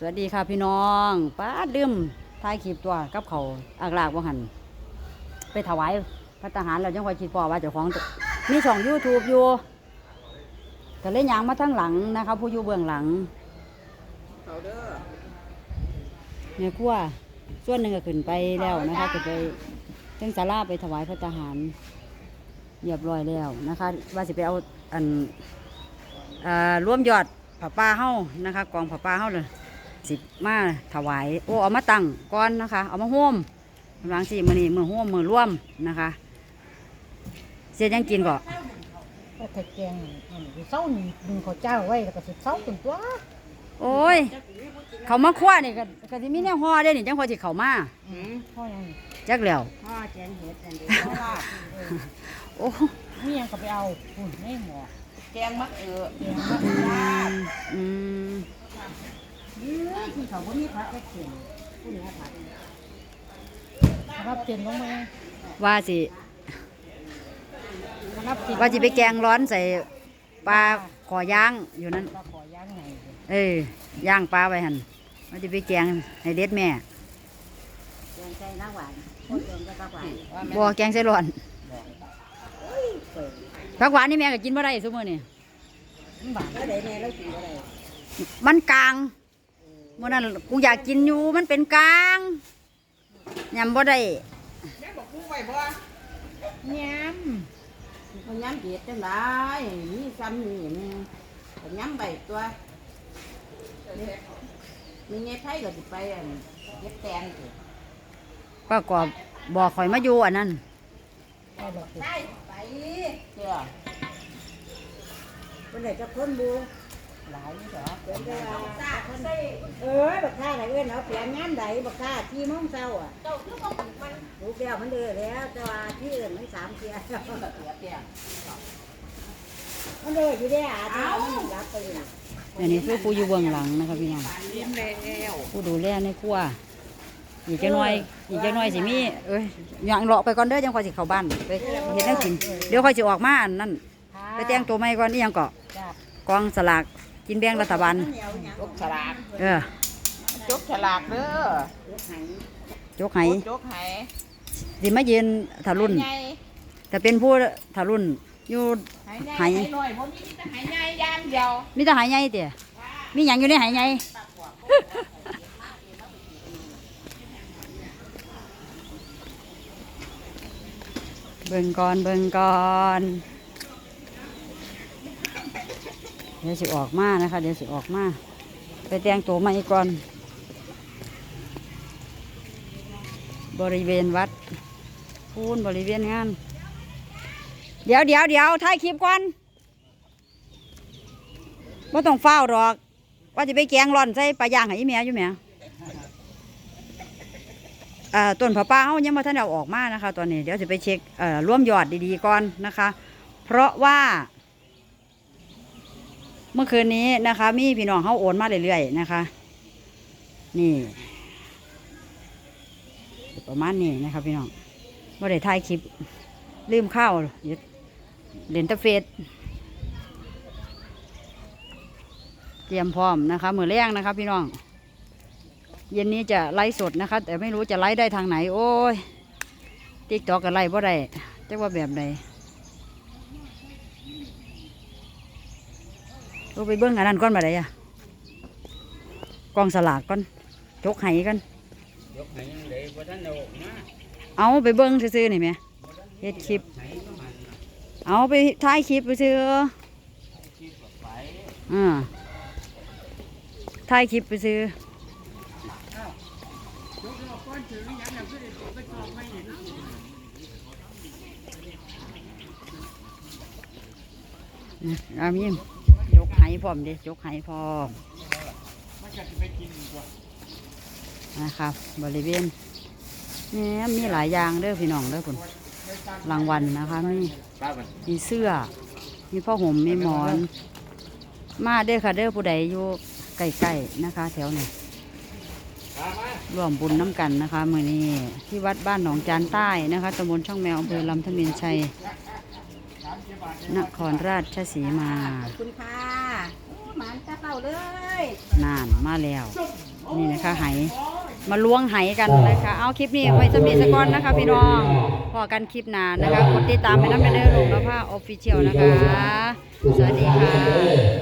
สวัสดีค่ะพี่น้องป้าดลืมถ่ายคลิปตัวกับเขาอากลากว่าหัน ไปถวายพระทหารเราจังคอยคิดพอว่าเจ้าของจะมีช่องยูทูบอยู่ก็เลยยางมาทั้งหลังนะคะผู้อยู่เบื้องหลังเขาเด้อเนี่ยครั่วส่วนหนึ่งก็ขึ้นไปแล้วนะคะขึ้นไปเส้นศาลาไปถวายพระทหารเรียบร้อยแล้วนะคะ ว่าสิไปเอาอันอ่าร่วมยอดผ้าป่าเฮานะคะ กองผ้าป่าเฮาเลย สิมาถวาย โอ้เอามาตั้งก่อนนะคะ เอามาห่มกำลังสิมือนี้มือห่มมือร่วมนะคะ เสียยังกินก็ก็ถ้าแกงอันนี้เศร้าหนึ่งดึงข้าวเจ้าไว้แล้วก็สิเศร้าเป็นตัวโอ้ย เขามาคว้านี่ก็ก็สิมีแนวห่อได้นี่จังพอสิเขามาหืมพ่อยังจักแล้วพ่อแจงเห็ดอันเดียวพ่อลาบโอ้มีหยังก็ไปเอาหุ่นไม่หมอแกงมะเอือแกงมะลาบอืม ยื้อที่เขาบ่มีผักก็เขียนผู้นี้ผักรับเตียนลงมาว่าสิ รับเตียนว่าจะไปแกงร้อนใส่ปลาขอย่างอยู่นั่นปลาขอย่างไงเอ้ยย่างปลาไว้หันว่าจะไปแกงให้เด็ดแม่ แกงใส่น้ำหวานคนแกงใส่ปลาหวานว่าแม่บัวแกงใส่ร้อนผักหวานนี่แม่ก็กินบ่ได้ซุมื้อนี่มันบาดก็ได้แน่แล้วกินก็ได้มันกลาง มื้อนั้นกูอยากกินอยู่มันเป็นกลางยำบ่ได้แม่บอกกูไว้บ่ย้มันย้ำเห็ดจังได้มีซ้ำนี่แม่ก็ย้ำใบตัวมีไงไผก็สิไปอันเฮ็ดแตงสิป้ากอบบอกข่อยมาอยู่อันนั้นำเอาดอกติดไปเจ้าคนไหนจะคนบู หลายนี่เหรอเดี๋ยวจะเออบักข้าไหนเอ้นเอาเปลี่ยนงานใดบักข้าที่โมงเช้าอะเจ้าคือบ่ปลูกมันลูกเดียวมันเดือแล้วแต่ว่าที่อื่นมันสามเทียเพิ่นก็เสียเปียมันเดืออยู่ได้อาที่มันรับไปเลยอันนี้คือผู้อยู่เบื้องหลังนะคะพี่น้องยิ้มแล้วผู้ดูแลในครัวอีกจังน้อยอีกจังน้อยสิมีเอ้ยย่างเลาะไปก่อนเด้อจังค่อยสิเข้าบ้านไปเฮ็ดแนวกิน เดี๋ยวค่อยสิออกมาอันนั่นไปแต่งตัวใหม่ก่อนอีหยังเกาะจ้ะกองสลาก กินแบ่งรัฐบาลจกฉลากเออจกฉลากเด้อจกให้จกให้สิมายืนถารุ่นใหญ่แต่เป็นผู้ถารุ่นอยู่หายใหญ่หายหายหน่อยบ่มีแต่หายใหญ่อยางเดียวมีแต่หายใหญ่เติมีหยังอยู่ในหายใหญ่เบิ่งก่อนเบิ่งก่อน เดี๋ยวสิออกมานะคะ เดี๋ยวสิออกมา ไปแต่งตัวใหม่ก่อน บริเวณวัดพูนบริเวณงาน เดี๋ยวเดี๋ยวเดี๋ยวถ่ายคลิปก่อนว่าต้องเฝ้าหรอก ว่าจะไปแกงร่อนใส่ปลาย่างให้อีเมียอยู่เมียเอ่อต้นผาป่าเขายังมาท่านเอาออกมานะคะ ตอนนี้เดี๋ยวจะไปเช็คร่วมยอดดีๆก่อนนะคะ เพราะว่า มื่อคืนนี้นะคะ มีพี่น้องเขาโอนมาเรื่อยๆนะคะ นี่ ประมาณนี้นะครับพี่น้องว่าได้ถ่ายคลิปลืมข้าวเด่นตะเฟซเตรียมพร้อมนะคะมือแรงนะคะ พี่น้อง เย็นนี้จะไลฟ์สดนะคะ แต่ไม่รู้จะไลฟ์ได้ทางไหน โอ้ยติ๊กตอกก็ไลฟ์บ่ได้จะว่าแบบใด เราไปเบิ้งอันนั้นก่อนมาได้อะกองสลากก่อนจกไห้ก่อนยกให้ยังเลยบ่ทันเอาออกมาเอาไปเบิ้งซื่อๆนี่ไหมเฮ็ดคลิปให้ก็มันน่ะเอาไปถ่ายคลิปไปซื้อคิดว่าไปอ่าถ่ายคลิปไปซื้อนี่อามีมยกไห้พร้อมเดิยกไห้พร้อมนะครับ บริเวณนี่มีหลายอย่างเด้อพี่น้องเด้อคุณรางวัลนะคะมีมีเสื้อ มีผ้าห่มมีหมอน มาเด้อค่ะเด้อผู้ใดอยู่ใกล้ๆนะคะ แถวนี้ร่วมบุญน้ำกันนะคะมือนี้ที่วัดบ้านหนองจานใต้นะคะตำบลช่องแมวอำเภอลำธเมินชัยนครราชสีมาขอบคุณค่ะานตาเต่าเลยนานมาแล้วมนี่นะคะไหมาล้วงไหกันนะคะ เอาคลิปนี้ไว้สำหรับสกอนนะคะ พี่น้องพอกันคลิปหน้านะคะกดติดตามไปน้ำไปเด้อลงแล้วผ้าออฟฟิเชียลนะคะ สวัสดีค่ะ